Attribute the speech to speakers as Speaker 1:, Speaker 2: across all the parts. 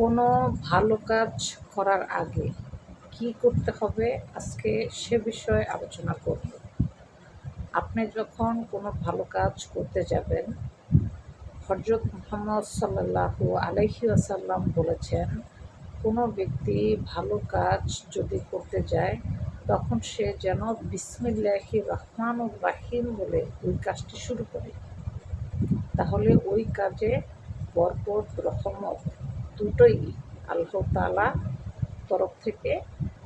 Speaker 1: কোনো ভালো কাজ করার আগে কি করতে হবে আজকে সে বিষয়ে আলোচনা করব। আপনি যখন কোনো ভালো কাজ করতে যাবেন হজরত মোহাম্মদ সাল্লাল্লাহু আলাইহি আসাল্লাম বলেছেন, কোনো ব্যক্তি ভালো কাজ যদি করতে যায়, তখন সে যেন বিসমিল্লাহি রহমান রাহিম বলে ওই কাজটি শুরু করে। তাহলে ওই কাজে বরকত, রহমত দুটোই আল্লাহ তালা তরফ থেকে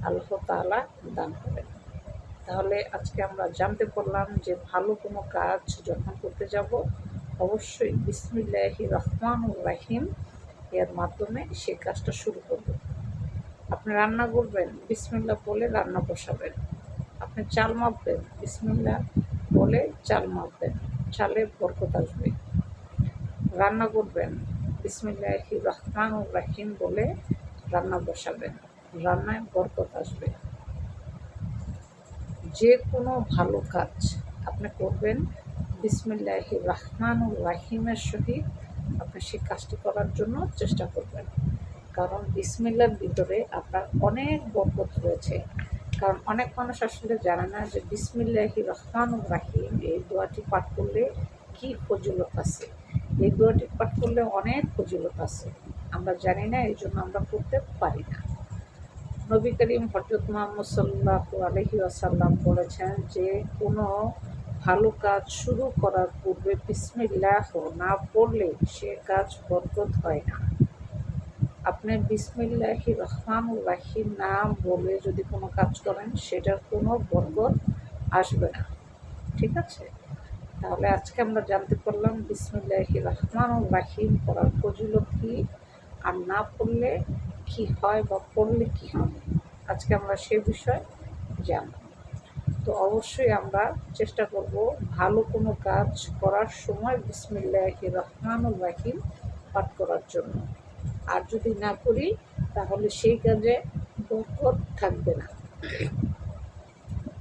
Speaker 1: আল্লাহ তালা দান করেন। তাহলে আজকে আমরা জানতে পারলাম যে ভালো কোনো কাজ যখন করতে যাব, অবশ্যই বিসমিল্লাহি রহমান রাহিম এর মাধ্যমে সেই কাজটা শুরু করব। আপনি রান্না করবেন বিসমিল্লা বলে রান্না বসাবেন। আপনি চাল মাপবেন বিসমিল্লা বলে চাল মাপবেন। চালে বরকত আসবে। রান্না করবেন। বিসমিল্লাহি রহমান রাহিম বলে রান্না বসাবেন। রান্নায় বরকত আসবে। যে কোনো ভালো কাজ আপনি করবেন বিসমিল্লাহি রহমান ও রাহিমের সহিত আপনি সেই কাজটি করার জন্য চেষ্টা করবেন। কারণ বিসমিল্লার ভিতরে আপনার অনেক বরকত রয়েছে। কারণ অনেক মানুষ আসলে জানে না যে বিসমিল্লাহি রহমান রাহিম এই দোয়াটি পাঠ করলে কি ফজিলত আছে। এই দোয়াটি পাঠ করলে অনেক ফজিলত আছে। আমরা জানি না এই জন্য আমরা করতে পারি না। নবী করিম হজরত মোহাম্মদ সাল্লাহ আলহি আসাল্লাম বলেছেন যে, কোনো ভালো কাজ শুরু করার পূর্বে বিসমিল্লাহ না পড়লে সে কাজ বরকত হয় না। আপনি বিসমিল্লাহি রহমান রাহিম নাম বলে যদি কোনো কাজ করেন, সেটার কোনো বরকত আসবে না। ঠিক আছে? তাহলে আজকে আমরা জানতে পারলাম বিসমিল্লাহি রহমান রাহিম পড়ার ফজিলত কি? আর না পড়লে কি হয় বা পড়লে কি হবে? আজকে আমরা সে বিষয়ে জানব। তো অবশ্যই আমরা চেষ্টা করব ভালো কোনো কাজ করার সময় বিসমিল্লাহি রহমান রাহিম পাঠ করার জন্য। আর যদি না করি, তাহলে সেই কাজে বরকত থাকবে না।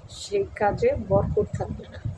Speaker 1: সেই কাজে বরকত থাকবে না।